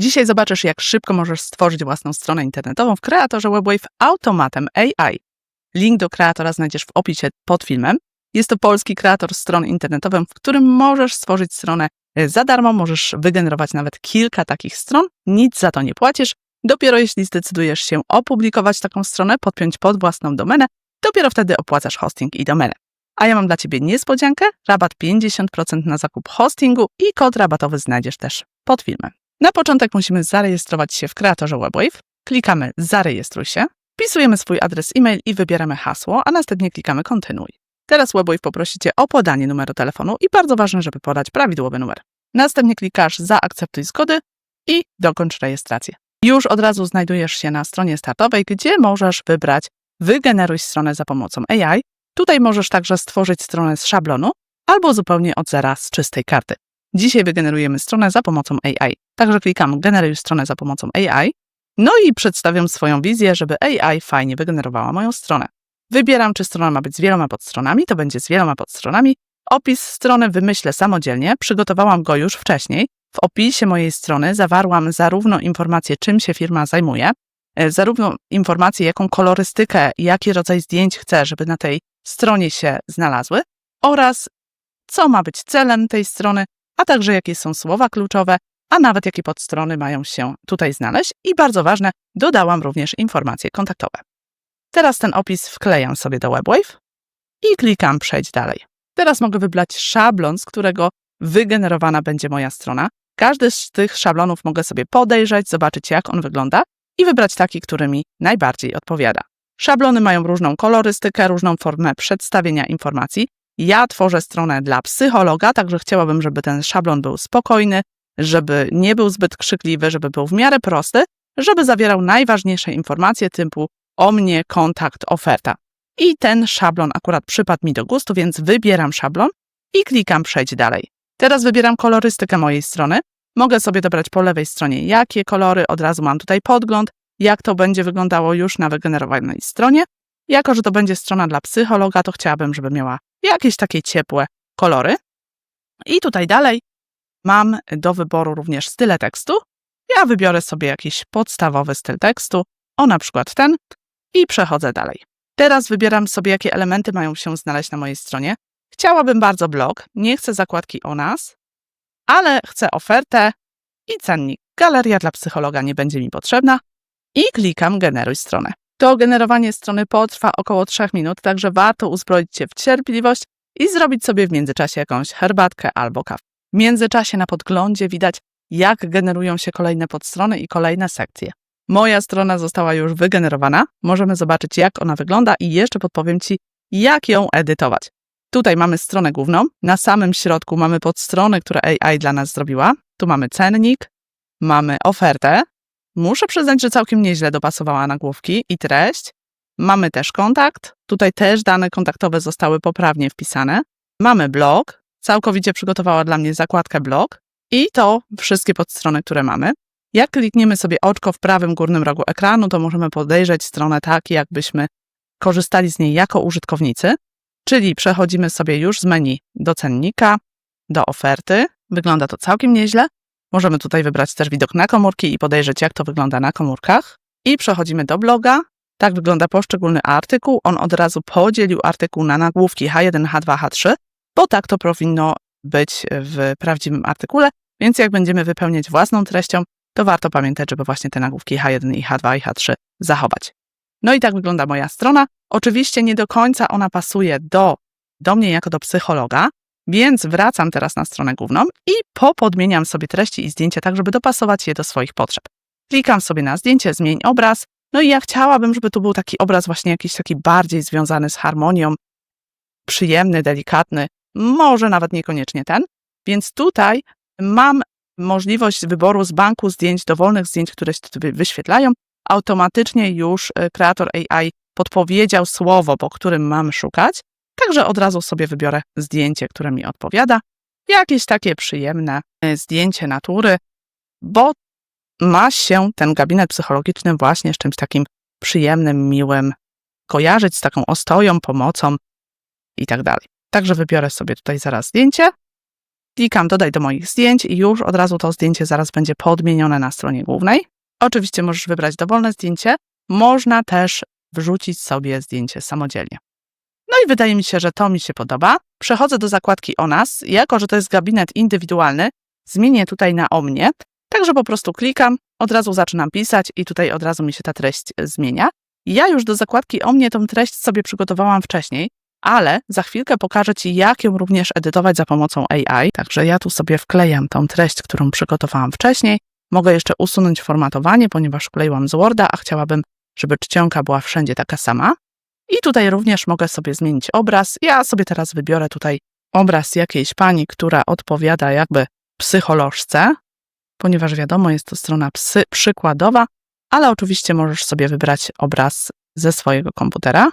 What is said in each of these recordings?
Dzisiaj zobaczysz, jak szybko możesz stworzyć własną stronę internetową w kreatorze WebWave automatem AI. Link do kreatora znajdziesz w opisie pod filmem. Jest to polski kreator stron internetowych, w którym możesz stworzyć stronę za darmo, możesz wygenerować nawet kilka takich stron, nic za to nie płacisz. Dopiero jeśli zdecydujesz się opublikować taką stronę, podpiąć pod własną domenę, dopiero wtedy opłacasz hosting i domenę. A ja mam dla Ciebie niespodziankę, rabat 50% na zakup hostingu i kod rabatowy znajdziesz też pod filmem. Na początek musimy zarejestrować się w kreatorze WebWave. Klikamy zarejestruj się, wpisujemy swój adres e-mail i wybieramy hasło, a następnie klikamy kontynuuj. Teraz WebWave poprosi Cię o podanie numeru telefonu i bardzo ważne, żeby podać prawidłowy numer. Następnie klikasz zaakceptuj zgody i dokończ rejestrację. Już od razu znajdujesz się na stronie startowej, gdzie możesz wybrać wygeneruj stronę za pomocą AI. Tutaj możesz także stworzyć stronę z szablonu albo zupełnie od zera z czystej karty. Dzisiaj wygenerujemy stronę za pomocą AI. Także klikam generuj stronę za pomocą AI. No i przedstawiam swoją wizję, żeby AI fajnie wygenerowała moją stronę. Wybieram, czy strona ma być z wieloma podstronami, to będzie z wieloma podstronami. Opis strony wymyślę samodzielnie, przygotowałam go już wcześniej. W opisie mojej strony zawarłam zarówno informację, czym się firma zajmuje, e, zarówno informację, jaką kolorystykę jaki rodzaj zdjęć chcę, żeby na tej stronie się znalazły, oraz co ma być celem tej strony, a także jakie są słowa kluczowe, a nawet jakie podstrony mają się tutaj znaleźć. I bardzo ważne, dodałam również informacje kontaktowe. Teraz ten opis wklejam sobie do WebWave i klikam Przejdź dalej. Teraz mogę wybrać szablon, z którego wygenerowana będzie moja strona. Każdy z tych szablonów mogę sobie podejrzeć, zobaczyć jak on wygląda i wybrać taki, który mi najbardziej odpowiada. Szablony mają różną kolorystykę, różną formę przedstawienia informacji. Ja tworzę stronę dla psychologa, także chciałabym, żeby ten szablon był spokojny, żeby nie był zbyt krzykliwy, żeby był w miarę prosty, żeby zawierał najważniejsze informacje typu o mnie, kontakt, oferta. I ten szablon akurat przypadł mi do gustu, więc wybieram szablon i klikam Przejdź dalej. Teraz wybieram kolorystykę mojej strony. Mogę sobie dobrać po lewej stronie, jakie kolory, od razu mam tutaj podgląd, jak to będzie wyglądało już na wygenerowanej stronie. Jako, że to będzie strona dla psychologa, to chciałabym, żeby miała jakieś takie ciepłe kolory. I tutaj dalej mam do wyboru również style tekstu. Ja wybiorę sobie jakiś podstawowy styl tekstu, o na przykład ten, i przechodzę dalej. Teraz wybieram sobie, jakie elementy mają się znaleźć na mojej stronie. Chciałabym bardzo blog, nie chcę zakładki o nas, ale chcę ofertę i cennik. Galeria dla psychologa nie będzie mi potrzebna i klikam generuj stronę. To generowanie strony potrwa około 3 minut, także warto uzbroić się w cierpliwość i zrobić sobie w międzyczasie jakąś herbatkę albo kawę. W międzyczasie na podglądzie widać, jak generują się kolejne podstrony i kolejne sekcje. Moja strona została już wygenerowana. Możemy zobaczyć, jak ona wygląda i jeszcze podpowiem Ci, jak ją edytować. Tutaj mamy stronę główną. Na samym środku mamy podstronę, które AI dla nas zrobiła. Tu mamy cennik, mamy ofertę. Muszę przyznać, że całkiem nieźle dopasowała nagłówki i treść. Mamy też kontakt. Tutaj też dane kontaktowe zostały poprawnie wpisane. Mamy blog. Całkowicie przygotowała dla mnie zakładkę blog. I to wszystkie podstrony, które mamy. Jak klikniemy sobie oczko w prawym górnym rogu ekranu, to możemy podejrzeć stronę tak, jakbyśmy korzystali z niej jako użytkownicy, czyli przechodzimy sobie już z menu do cennika, do oferty. Wygląda to całkiem nieźle. Możemy tutaj wybrać też widok na komórki i podejrzeć, jak to wygląda na komórkach. I przechodzimy do bloga. Tak wygląda poszczególny artykuł. On od razu podzielił artykuł na nagłówki H1, H2, H3, bo tak to powinno być w prawdziwym artykule. Więc jak będziemy wypełniać własną treścią, to warto pamiętać, żeby właśnie te nagłówki H1 i H2 i H3 zachować. No i tak wygląda moja strona. Oczywiście nie do końca ona pasuje do, do mnie jako do psychologa, więc wracam teraz na stronę główną i popodmieniam sobie treści i zdjęcia tak, żeby dopasować je do swoich potrzeb. Klikam sobie na zdjęcie, zmień obraz. No i ja chciałabym, żeby tu był taki obraz właśnie jakiś taki bardziej związany z harmonią, przyjemny, delikatny, może nawet niekoniecznie ten. Więc tutaj mam możliwość wyboru z banku zdjęć, dowolnych zdjęć, które się tutaj wyświetlają, automatycznie już e, kreator AI podpowiedział słowo, po którym mam szukać, także od razu sobie wybiorę zdjęcie, które mi odpowiada. Jakieś takie przyjemne e, zdjęcie natury, bo ma się ten gabinet psychologiczny właśnie z czymś takim przyjemnym, miłym, kojarzyć z taką ostoją, pomocą i tak dalej. Także wybiorę sobie tutaj zaraz zdjęcie Klikam dodaj do moich zdjęć i już od razu to zdjęcie zaraz będzie podmienione na stronie głównej. Oczywiście możesz wybrać dowolne zdjęcie. Można też wrzucić sobie zdjęcie samodzielnie. I wydaje mi się, że to mi się podoba. Przechodzę do zakładki o nas. Jako, że to jest gabinet indywidualny, zmienię tutaj na o mnie. Także po prostu klikam, od razu zaczynam pisać i tutaj od razu mi się ta treść zmienia. Ja już do zakładki o mnie tą treść sobie przygotowałam wcześniej, ale za chwilkę pokażę Ci, jak ją również edytować za pomocą AI. Także ja tu sobie wklejam tą treść, którą przygotowałam wcześniej. Mogę jeszcze usunąć formatowanie, ponieważ wkleiłam z Worda, a chciałabym, żeby czcionka była wszędzie taka sama. I tutaj również mogę sobie zmienić obraz. Ja sobie teraz wybiorę tutaj obraz jakiejś pani, która odpowiada jakby psycholożce, ponieważ wiadomo, jest to strona psy przykładowa, ale oczywiście możesz sobie wybrać obraz ze swojego komputera.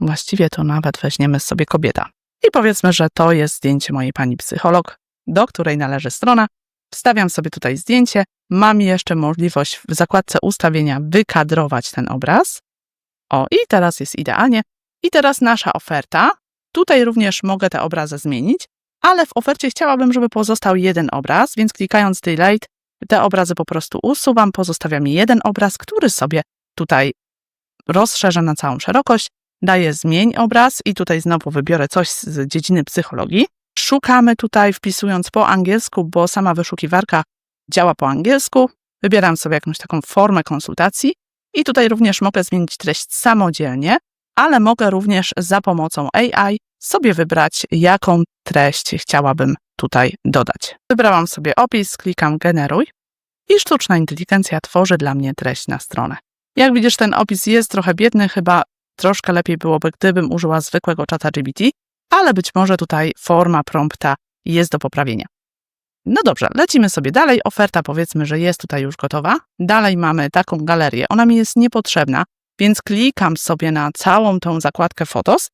Właściwie to nawet weźmiemy sobie kobieta. I powiedzmy, że to jest zdjęcie mojej pani psycholog, do której należy strona. Wstawiam sobie tutaj zdjęcie. Mam jeszcze możliwość w zakładce ustawienia wykadrować ten obraz. O, i teraz jest idealnie. I teraz nasza oferta. Tutaj również mogę te obrazy zmienić, ale w ofercie chciałabym, żeby pozostał jeden obraz, więc klikając Delete, te obrazy po prostu usuwam, pozostawiam jeden obraz, który sobie tutaj rozszerzę na całą szerokość, daję zmień obraz i tutaj znowu wybiorę coś z dziedziny psychologii. Szukamy tutaj wpisując po angielsku, bo sama wyszukiwarka działa po angielsku. Wybieram sobie jakąś taką formę konsultacji i tutaj również mogę zmienić treść samodzielnie, ale mogę również za pomocą AI sobie wybrać, jaką treść chciałabym tutaj dodać. Wybrałam sobie opis, klikam generuj i sztuczna inteligencja tworzy dla mnie treść na stronę. Jak widzisz, ten opis jest trochę biedny, chyba troszkę lepiej byłoby, gdybym użyła zwykłego czata GBT, ale być może tutaj forma prompta jest do poprawienia. No dobrze, lecimy sobie dalej. Oferta powiedzmy, że jest tutaj już gotowa. Dalej mamy taką galerię. Ona mi jest niepotrzebna, więc klikam sobie na całą tą zakładkę Fotos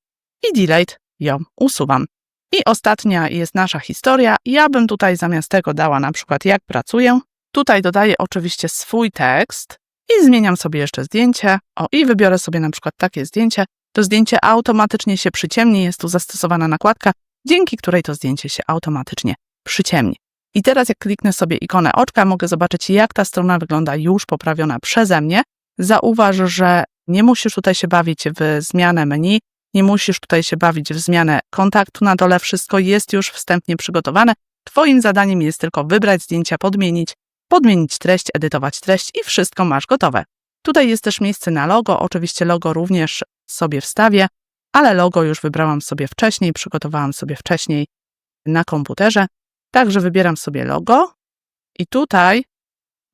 i Delete ją usuwam. I ostatnia jest nasza historia. Ja bym tutaj zamiast tego dała na przykład jak pracuję. Tutaj dodaję oczywiście swój tekst i zmieniam sobie jeszcze zdjęcie. O, i wybiorę sobie na przykład takie zdjęcie. To zdjęcie automatycznie się przyciemni, jest tu zastosowana nakładka, dzięki której to zdjęcie się automatycznie przyciemni. I teraz jak kliknę sobie ikonę oczka, mogę zobaczyć jak ta strona wygląda już poprawiona przeze mnie. Zauważ, że nie musisz tutaj się bawić w zmianę menu, nie musisz tutaj się bawić w zmianę kontaktu na dole, wszystko jest już wstępnie przygotowane. Twoim zadaniem jest tylko wybrać zdjęcia, podmienić, podmienić treść, edytować treść i wszystko masz gotowe. Tutaj jest też miejsce na logo, oczywiście logo również sobie wstawię, ale logo już wybrałam sobie wcześniej, przygotowałam sobie wcześniej na komputerze. Także wybieram sobie logo i tutaj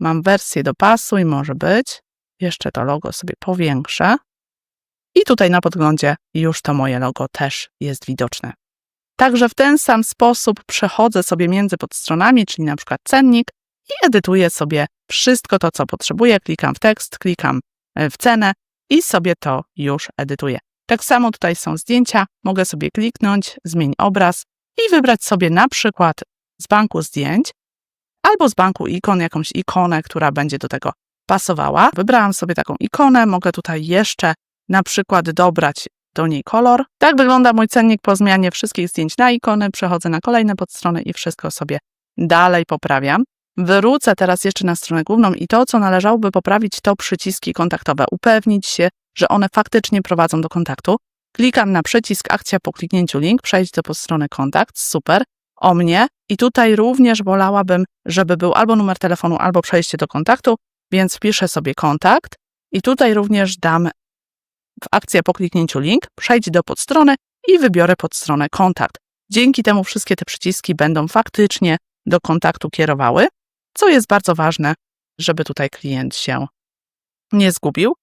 mam wersję do pasu i może być. Jeszcze to logo sobie powiększę. I tutaj na podglądzie już to moje logo też jest widoczne. Także w ten sam sposób przechodzę sobie między podstronami, czyli na przykład cennik i edytuję sobie wszystko to, co potrzebuję. Klikam w tekst, klikam e, w cenę i sobie to już edytuję. Tak samo tutaj są zdjęcia. Mogę sobie kliknąć, zmień obraz i wybrać sobie na przykład z banku zdjęć albo z banku ikon jakąś ikonę, która będzie do tego pasowała. Wybrałam sobie taką ikonę, mogę tutaj jeszcze na przykład dobrać do niej kolor. Tak wygląda mój cennik po zmianie wszystkich zdjęć na ikony. Przechodzę na kolejne podstrony i wszystko sobie dalej poprawiam. Wrócę teraz jeszcze na stronę główną i to, co należałoby poprawić, to przyciski kontaktowe. Upewnić się, że one faktycznie prowadzą do kontaktu. Klikam na przycisk akcja po kliknięciu link, przejść do podstrony kontakt, super, o mnie i tutaj również wolałabym, żeby był albo numer telefonu, albo przejście do kontaktu, więc wpiszę sobie kontakt i tutaj również dam w akcję po kliknięciu link, przejdź do podstrony i wybiorę podstronę kontakt. Dzięki temu wszystkie te przyciski będą faktycznie do kontaktu kierowały, co jest bardzo ważne, żeby tutaj klient się nie zgubił.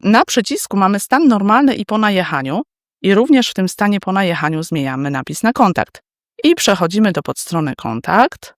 Na przycisku mamy stan normalny i po najechaniu i również w tym stanie po najechaniu zmieniamy napis na kontakt. I przechodzimy do podstrony kontakt.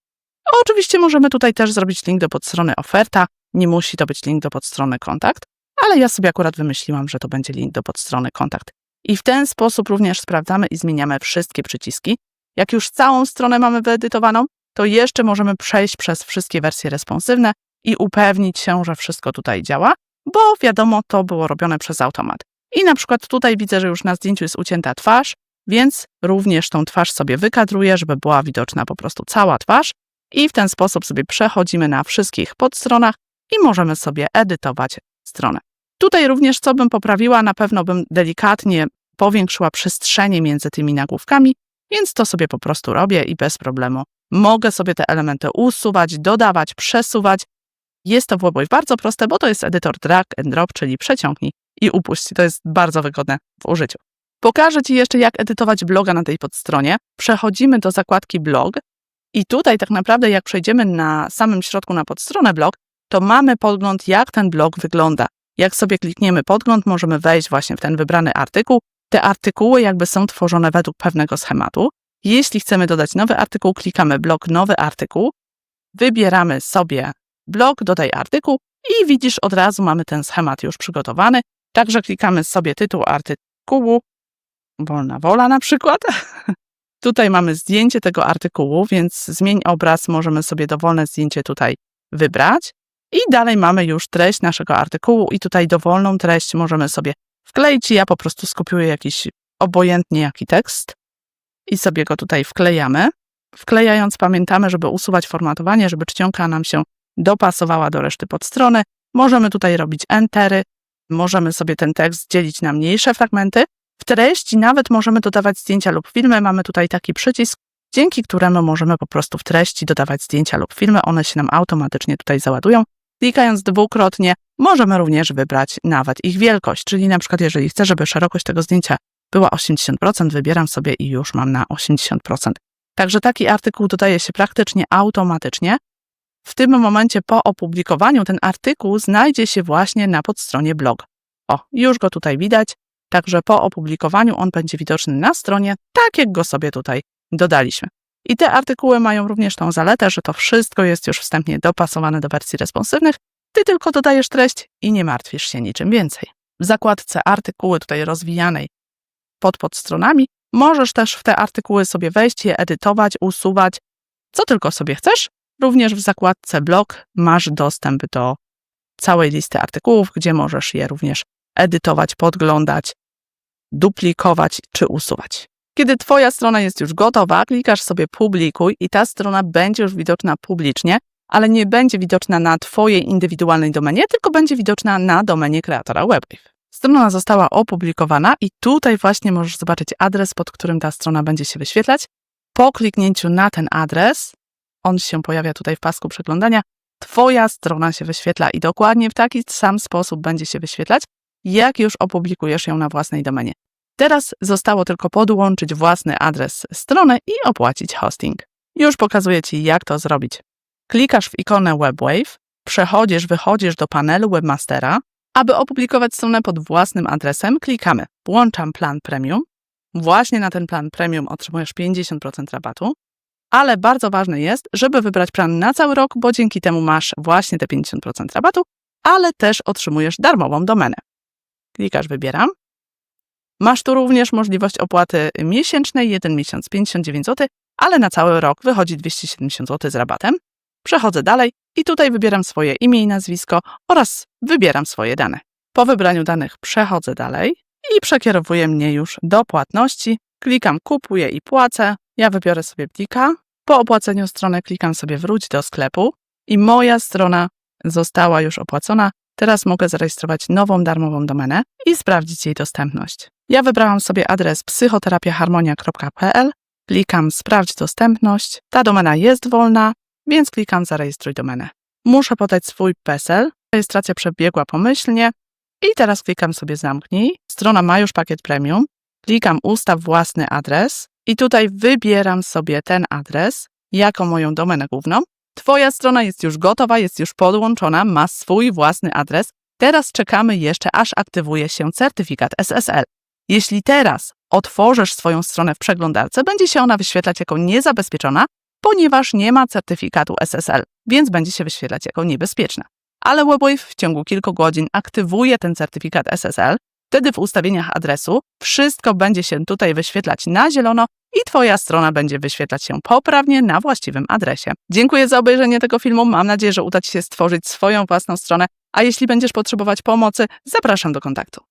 Oczywiście możemy tutaj też zrobić link do podstrony oferta, nie musi to być link do podstrony kontakt, ale ja sobie akurat wymyśliłam, że to będzie link do podstrony kontakt. I w ten sposób również sprawdzamy i zmieniamy wszystkie przyciski. Jak już całą stronę mamy wyedytowaną, to jeszcze możemy przejść przez wszystkie wersje responsywne i upewnić się, że wszystko tutaj działa, bo wiadomo, to było robione przez automat. I na przykład tutaj widzę, że już na zdjęciu jest ucięta twarz, więc również tą twarz sobie wykadruję, żeby była widoczna po prostu cała twarz i w ten sposób sobie przechodzimy na wszystkich podstronach i możemy sobie edytować stronę. Tutaj również co bym poprawiła, na pewno bym delikatnie powiększyła przestrzenie między tymi nagłówkami, więc to sobie po prostu robię i bez problemu mogę sobie te elementy usuwać, dodawać, przesuwać. Jest to w WebWave bardzo proste, bo to jest edytor drag and drop, czyli przeciągnij i upuść. To jest bardzo wygodne w użyciu. Pokażę Ci jeszcze, jak edytować bloga na tej podstronie. Przechodzimy do zakładki blog i tutaj tak naprawdę jak przejdziemy na samym środku na podstronę blog, to mamy podgląd, jak ten blog wygląda. Jak sobie klikniemy podgląd, możemy wejść właśnie w ten wybrany artykuł. Te artykuły jakby są tworzone według pewnego schematu. Jeśli chcemy dodać nowy artykuł, klikamy blog nowy artykuł, wybieramy sobie blog, dodaj artykuł i widzisz od razu mamy ten schemat już przygotowany. Także klikamy sobie tytuł artykułu, wolna wola na przykład. tutaj mamy zdjęcie tego artykułu, więc zmień obraz, możemy sobie dowolne zdjęcie tutaj wybrać. I dalej mamy już treść naszego artykułu i tutaj dowolną treść możemy sobie wkleić. Ja po prostu skopiuję jakiś obojętnie jaki tekst i sobie go tutaj wklejamy. Wklejając pamiętamy, żeby usuwać formatowanie, żeby czcionka nam się dopasowała do reszty podstrony. Możemy tutaj robić entery, możemy sobie ten tekst dzielić na mniejsze fragmenty. Treści nawet możemy dodawać zdjęcia lub filmy. Mamy tutaj taki przycisk, dzięki któremu możemy po prostu w treści dodawać zdjęcia lub filmy. One się nam automatycznie tutaj załadują. Klikając dwukrotnie możemy również wybrać nawet ich wielkość, czyli na przykład jeżeli chcę, żeby szerokość tego zdjęcia była 80%, wybieram sobie i już mam na 80%. Także taki artykuł dodaje się praktycznie automatycznie. W tym momencie po opublikowaniu ten artykuł znajdzie się właśnie na podstronie blog. O, już go tutaj widać, także po opublikowaniu on będzie widoczny na stronie, tak jak go sobie tutaj dodaliśmy. I te artykuły mają również tą zaletę, że to wszystko jest już wstępnie dopasowane do wersji responsywnych. Ty tylko dodajesz treść i nie martwisz się niczym więcej. W zakładce artykuły tutaj rozwijanej pod podstronami. Możesz też w te artykuły sobie wejść, je edytować, usuwać, co tylko sobie chcesz. Również w zakładce blog masz dostęp do całej listy artykułów, gdzie możesz je również edytować, podglądać, duplikować czy usuwać. Kiedy Twoja strona jest już gotowa, klikasz sobie publikuj i ta strona będzie już widoczna publicznie, ale nie będzie widoczna na Twojej indywidualnej domenie, tylko będzie widoczna na domenie kreatora WebWave. Strona została opublikowana i tutaj właśnie możesz zobaczyć adres, pod którym ta strona będzie się wyświetlać. Po kliknięciu na ten adres, on się pojawia tutaj w pasku przeglądania, Twoja strona się wyświetla i dokładnie w taki sam sposób będzie się wyświetlać, jak już opublikujesz ją na własnej domenie. Teraz zostało tylko podłączyć własny adres strony i opłacić hosting. Już pokazuję Ci, jak to zrobić. Klikasz w ikonę WebWave, przechodzisz, wychodzisz do panelu Webmastera, aby opublikować stronę pod własnym adresem, klikamy Włączam plan premium. Właśnie na ten plan premium otrzymujesz 50% rabatu, ale bardzo ważne jest, żeby wybrać plan na cały rok, bo dzięki temu masz właśnie te 50% rabatu, ale też otrzymujesz darmową domenę. Klikasz Wybieram. Masz tu również możliwość opłaty miesięcznej, jeden miesiąc 59 zł, ale na cały rok wychodzi 270 zł z rabatem. Przechodzę dalej i tutaj wybieram swoje imię i nazwisko oraz wybieram swoje dane. Po wybraniu danych przechodzę dalej i przekierowuje mnie już do płatności. Klikam kupuję i płacę. Ja wybiorę sobie plika. Po opłaceniu strony klikam sobie wróć do sklepu i moja strona została już opłacona. Teraz mogę zarejestrować nową darmową domenę i sprawdzić jej dostępność. Ja wybrałam sobie adres psychoterapiaharmonia.pl. Klikam sprawdź dostępność. Ta domena jest wolna, więc klikam zarejestruj domenę. Muszę podać swój PESEL. Rejestracja przebiegła pomyślnie i teraz klikam sobie zamknij. Strona ma już pakiet premium. Klikam ustaw własny adres i tutaj wybieram sobie ten adres jako moją domenę główną. Twoja strona jest już gotowa, jest już podłączona, ma swój własny adres. Teraz czekamy jeszcze, aż aktywuje się certyfikat SSL. Jeśli teraz otworzysz swoją stronę w przeglądarce, będzie się ona wyświetlać jako niezabezpieczona, ponieważ nie ma certyfikatu SSL, więc będzie się wyświetlać jako niebezpieczna. Ale WebWave w ciągu kilku godzin aktywuje ten certyfikat SSL, wtedy w ustawieniach adresu wszystko będzie się tutaj wyświetlać na zielono i Twoja strona będzie wyświetlać się poprawnie na właściwym adresie. Dziękuję za obejrzenie tego filmu. Mam nadzieję, że uda Ci się stworzyć swoją własną stronę, a jeśli będziesz potrzebować pomocy, zapraszam do kontaktu.